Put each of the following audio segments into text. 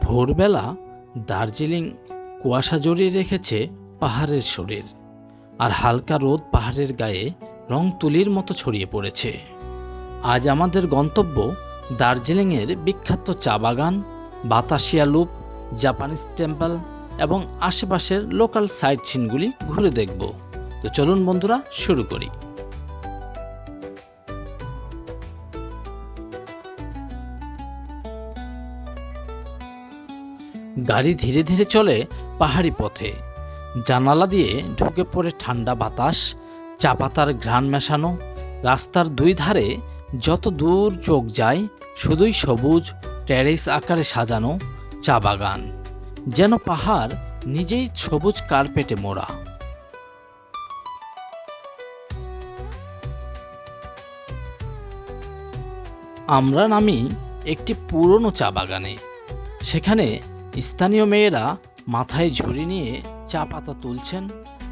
ভোরবেলা দার্জিলিং কুয়াশা জড়িয়ে রেখেছে পাহাড়ের শরীর আর হালকা রোদ পাহাড়ের গায়ে রং তুলির মতো ছড়িয়ে পড়েছে। আজ আমাদের গন্তব্য দার্জিলিংয়ের বিখ্যাত চা বাগান, বাতাসিয়া লুপ, জাপানিজ টেম্পল এবং আশেপাশের লোকাল সাইট সিনগুলি ঘুরে দেখব। তো চলুন বন্ধুরা, শুরু করি। গাড়ি ধীরে ধীরে চলে পাহাড়ি পথে। জানালা দিয়ে ঢুকে পড়ে ঠান্ডা বাতাস, চা পাতার ঘ্রাণ মেশানো, রাস্তার দুই ধারে যত দূর চোখ যায় শুধুই সবুজ, টেরেস আকারে সাজানো চা বাগান, যেন পাহাড় নিজেই সবুজ কার্পেটে মোড়া। আমরা নামি একটি পুরনো চা বাগানে। সেখানে স্থানীয় মেয়েরা মাথায় ঝুড়ি নিয়ে চা পাতা তুলছেন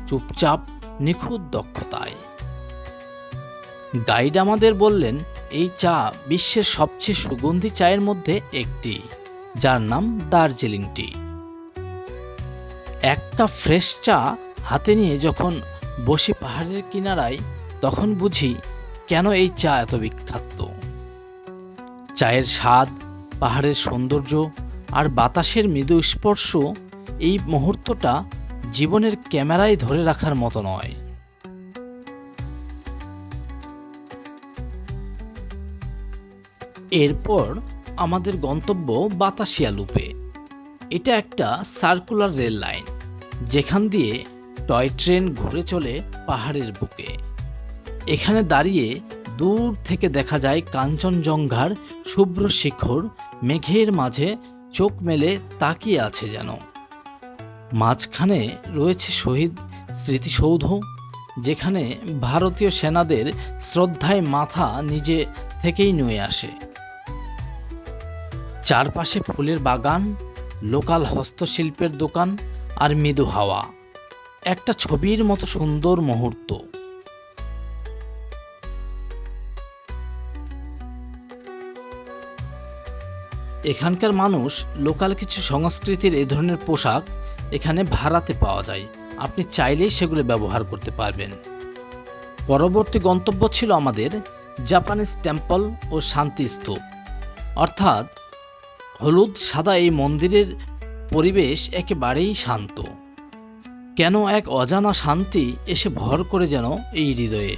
চুপচাপ নিখুঁত দক্ষতায়। গাইড আমাদের বললেন, এই চা বিশ্বের সবচেয়ে সুগন্ধি চায়ের মধ্যে একটি, যার নাম দার্জিলিং টি একটা ফ্রেশ চা হাতে নিয়ে যখন বসি পাহাড়ের কিনারায়, তখন বুঝি কেন এই চা এত বিখ্যাত। চায়ের স্বাদ, পাহাড়ের সৌন্দর্য আর বাতাসের মৃদু স্পর্শ এই মুহূর্তটা জীবনের ক্যামেরায় ধরে রাখার মতো নয়। এরপর আমাদের গন্তব্য বাতাসিয়া লুপে। এটা একটা সার্কুলার রেল লাইন, যেখান দিয়ে টয় ট্রেন ঘুরে চলে পাহাড়ের বুকে। এখানে দাঁড়িয়ে দূর থেকে দেখা যায় কাঞ্চনজঙ্ঘার শুভ্র শিখর, মেঘের মাঝে চোখ মেলে তাকিয়ে আছে যেন। মাঝখানে রয়েছে শহীদ স্মৃতিসৌধ, যেখানে ভারতীয় সেনাদের শ্রদ্ধায় মাথা নিজে থেকেই নুয়ে আসে। চারপাশে ফুলের বাগান, লোকাল হস্তশিল্পের দোকান আর মৃদু হাওয়া। একটা ছবির মতো সুন্দর মুহূর্ত। এখানকার মানুষ লোকাল কিছু সংস্কৃতির এ ধরনের পোশাক এখানে ভাড়াতে পাওয়া যায়। আপনি চাইলেই সেগুলো ব্যবহার করতে পারবেন। পরবর্তী গন্তব্য ছিল আমাদের জাপানিজ টেম্পল ও শান্তি স্তূপ। অর্থাৎ হলুদ, সাদা এই মন্দিরের পরিবেশ একেবারেই শান্ত। কেন এক অজানা শান্তি এসে ভর করে যেন এই হৃদয়ে?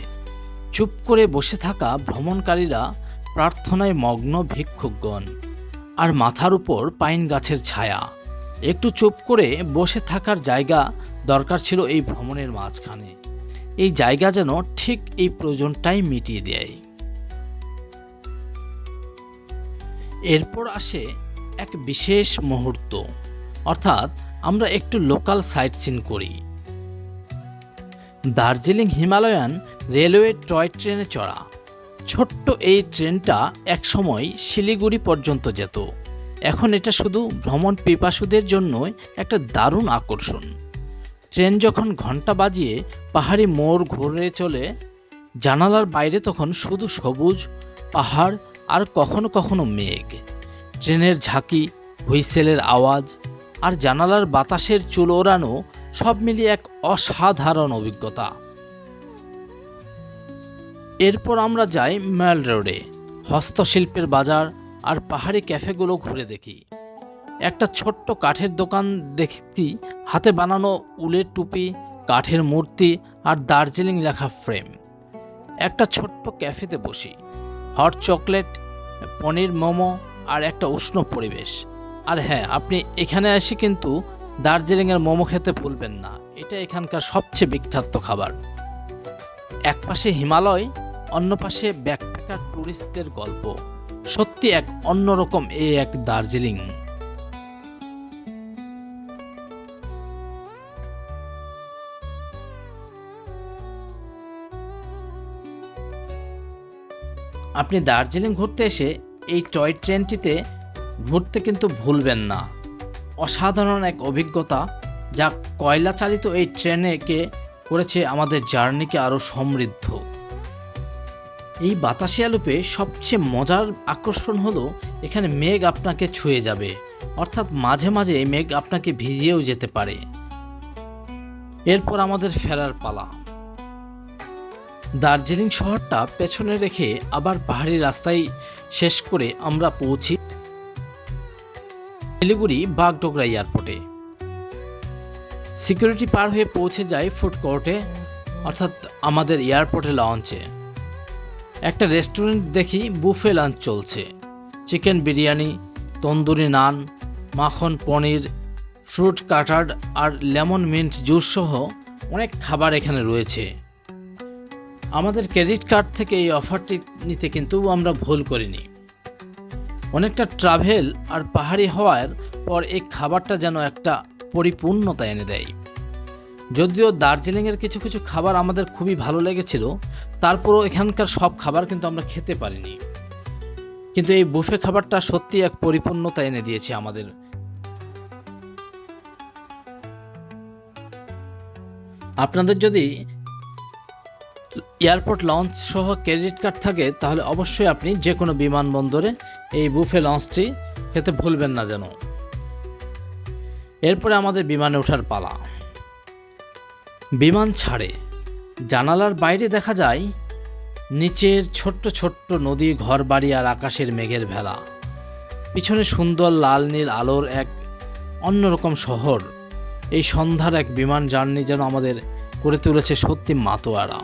চুপ করে বসে থাকা ভ্রমণকারীরা প্রার্থনায় মগ্ন ভিক্ষুকগণ। আর মাথার উপর পাইন গাছের ছায়া। একটু চুপ করে বসে থাকার জায়গা দরকার ছিল এই ভ্রমণের মাঝখানে। এই জায়গা যেন ঠিক এই প্রয়োজনটাই মিটিয়ে দেয়। এরপর আসে এক বিশেষ মুহূর্ত। অর্থাৎ আমরা একটু লোকাল সাইট সিন করি। দার্জিলিং হিমালয়ান রেলওয়ে টয় ট্রেনে চড়া। ছোট্ট এই ট্রেনটা একসময় শিলিগুড়ি পর্যন্ত যেত। এখন এটা শুধু ভ্রমণ পিপাসুদের জন্য একটা দারুণ আকর্ষণ। ট্রেন যখন ঘণ্টা বাজিয়ে পাহাড়ি মোড় ঘুরে চলে, জানালার বাইরে তখন শুধু সবুজ পাহাড় আর কখনো কখনো মেঘ। ট্রেনের ঝাঁকি, হুইসেলের আওয়াজ আর জানালার বাতাসের চুল ওড়ানো সব মিলিয়ে এক অসাধারণ অভিজ্ঞতা। এরপর আমরা যাই ম্যাল রোডে হস্তশিল্পের বাজার আর পাহাড়ি ক্যাফেগুলো ঘুরে দেখি। একটা ছোট্ট কাঠের দোকান দেখতি হাতে বানানো উলের টুপি, কাঠের মূর্তি আর দার্জিলিং লেখা ফ্রেম। একটা ছোট্ট ক্যাফেতে বসি, হট চকলেট, পনির মোমো আর একটা উষ্ণ পরিবেশ। আর হ্যাঁ আপনি এখানে এসে কিন্তু দার্জিলিংয়ের মোমো খেতে ভুলবেন না, এটা এখানকার সবচেয়ে বিখ্যাত খাবার। একপাশে হিমালয় অন্য পাশে ব্যাকপ্যাকার ট্যুরিস্টদের গল্প। সত্যি এক অন্যরকম এ এক দার্জিলিং। আপনি দার্জিলিং ঘুরতে এসে এই টয় ট্রেনটিতে ঘুরতে কিন্তু ভুলবেন না। অসাধারণ এক অভিজ্ঞতা যা কয়লা চালিত এই ট্রেনেকে করেছে আমাদের জার্নিকে আরও সমৃদ্ধ। এই বাতাসে লুপে সবচেয়ে মজার আকর্ষণ হলো, এখানে মেঘ আপনাকে ছুঁয়ে যাবে। অর্থাৎ মাঝে মাঝে মেঘ আপনাকে ভিজিয়েও যেতে পারে। এরপর আমাদের ফেরার পালা। দার্জিলিং শহরটা পেছনে রেখে আবার পাহাড়ি রাস্তায় শেষ করে আমরা পৌঁছি শিলিগুড়ি বাগডোগরা এয়ারপোর্টে। সিকিউরিটি পার হয়ে পৌঁছে যায় ফুড কোর্টে, অর্থাৎ আমাদের এয়ারপোর্টে লঞ্চে। একটা রেস্টুরেন্ট দেখি বুফে লাঞ্চ চলছে। চিকেন বিরিয়ানি, তন্দুরি নান, মাখন পনির ফ্রুট কাটার্ড আর লেমন মিন্ট জুস সহ অনেক খাবার এখানে রয়েছে। আমাদের ক্রেডিট কার্ড থেকে এই অফারটি নিতে কিন্তু আমরা ভুল করিনি। অনেকটা ট্রাভেল আর পাহাড়ি হওয়ার পর এই খাবারটা যেন একটা পরিপূর্ণতা এনে দেয়। যদিও দার্জিলিংয়ের কিছু কিছু খাবার আমাদের খুবই ভালো লেগেছিল, তারপরও এখানকার সব খাবার কিন্তু আমরা খেতে পারিনি। কিন্তু এই বুফে খাবারটা সত্যি এক পরিপূর্ণতা এনে দিয়েছে আমাদের। আপনাদের যদি এয়ারপোর্ট লঞ্চ সহ ক্রেডিট কার্ড থাকে, তাহলে অবশ্যই আপনি যে কোনো বিমানবন্দরে এই বুফে লঞ্চটি খেতে ভুলবেন না যেন। এরপরে আমাদের বিমানে ওঠার পালা। বিমান ছাড়ে। জানালার বাইরে দেখা যায়, নিচের ছোট্ট ছোট্ট নদী ঘরবাড়ি আর আকাশের মেঘের ভেলা। পিছনে সুন্দর লাল নীল আলোর এক অন্যরকম শহর। এই সন্ধ্যার এক বিমান জার্নি যেন আমাদের করে তুলেছে সত্যি মাতোয়ারা।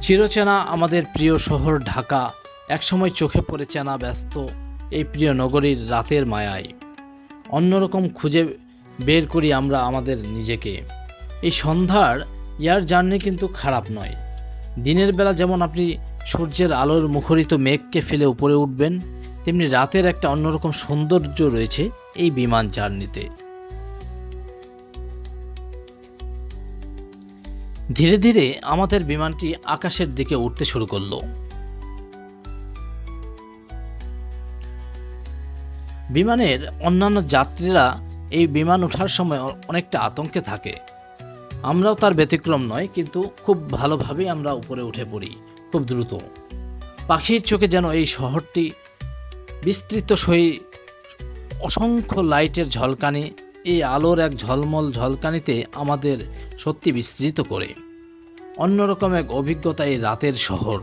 চিরচেনা আমাদের প্রিয় শহর ঢাকা, একসময় চোখে পড়ে চেনা ব্যস্ত এই প্রিয় নগরীর রাতের মায়ায়। অন্যরকম খুঁজে বের করি আমরা আমাদের নিজেকে। এই সন্ধ্যার এয়ার জার্নি কিন্তু খারাপ নয়। দিনের বেলা যেমন আপনি সূর্যের আলোর মুখরিত মেঘকে ফেলে উপরে উঠবেন, তেমনি রাতের একটা অন্যরকম সৌন্দর্য রয়েছে এই বিমান জার্নিতে। ধীরে ধীরে আমাদের বিমানটি আকাশের দিকে উঠতে শুরু করল। বিমানের অন্যান্য যাত্রীরা এই বিমান ওঠার সময় অনেকটা আতঙ্কে থাকে। আমরাও তার ব্যতিক্রম নয়, কিন্তু খুব ভালোভাবেই আমরা উপরে উঠে পড়ি, খুব দ্রুত। পাখির চোখে যেন এই শহরটি বিস্তৃত সই অসংখ্য লাইটের ঝলকানি, এই আলোর এক ঝলমল ঝলকানিতে আমাদের সত্যি বিস্তৃত করে। অন্যরকম এক অভিজ্ঞতা এই রাতের শহর।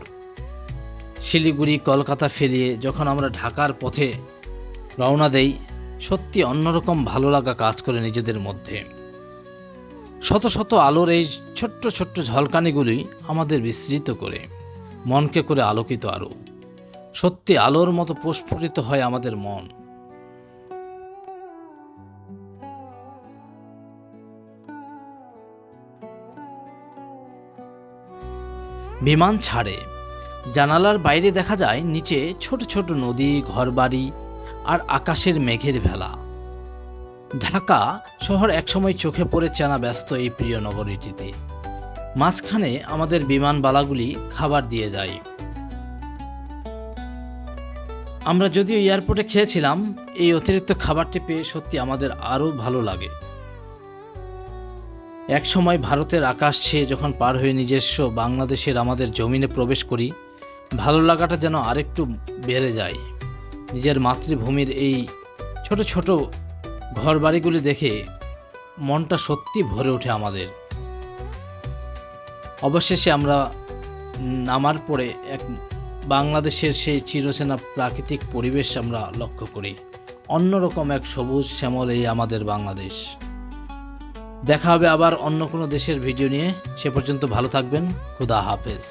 শিলিগুড়ি, কলকাতা ফেরিয়ে যখন আমরা ঢাকার পথে রওনা দেই সত্যি অন্যরকম ভালো লাগা কাজ করে নিজেদের মধ্যে। শত শত আলোর এই ছোট্ট ছোট্ট ঝলকানিগুলি আমাদের বিস্তৃত করে, মনকে করে আলোকিত আরও। সত্যি আলোর মতো প্রস্ফুটিত হয় আমাদের মন। বিমান ছাড়ে। জানালার বাইরে দেখা যায় নিচে ছোট ছোট নদী, ঘরবাড়ি আর আকাশের মেঘের ভেলা। ঢাকা শহর একসময় চোখে পড়ে চেনা ব্যস্ত এই প্রিয় নগরীটিতে। মাঝখানে আমাদের বিমানবালাগুলি খাবার দিয়ে যায়। আমরা যদিও এয়ারপোর্টে খেয়েছিলাম, এই অতিরিক্ত খাবারটি পেয়ে সত্যি আমাদের আরও ভালো লাগে। এক সময় ভারতের আকাশ ছেয়ে যখন পার হয়ে নিজস্ব বাংলাদেশের আমাদের জমিনে প্রবেশ করি, ভালো লাগাটা যেন আরেকটু বেড়ে যায়। নিজের মাতৃভূমির এই ছোট ছোট ঘরবাড়িগুলি দেখে মনটা সত্যি ভরে ওঠে আমাদের। অবশেষে আমরা নামার পরে এক বাংলাদেশের সেই চিরচেনা প্রাকৃতিক পরিবেশ আমরা লক্ষ্য করি। অন্যরকম এক সবুজ শ্যামল এই আমাদের বাংলাদেশ। দেখা হবে আবার অন্য কোনো দেশের ভিডিও নিয়ে। সে পর্যন্ত ভালো থাকবেন। খুদা হাফেজ।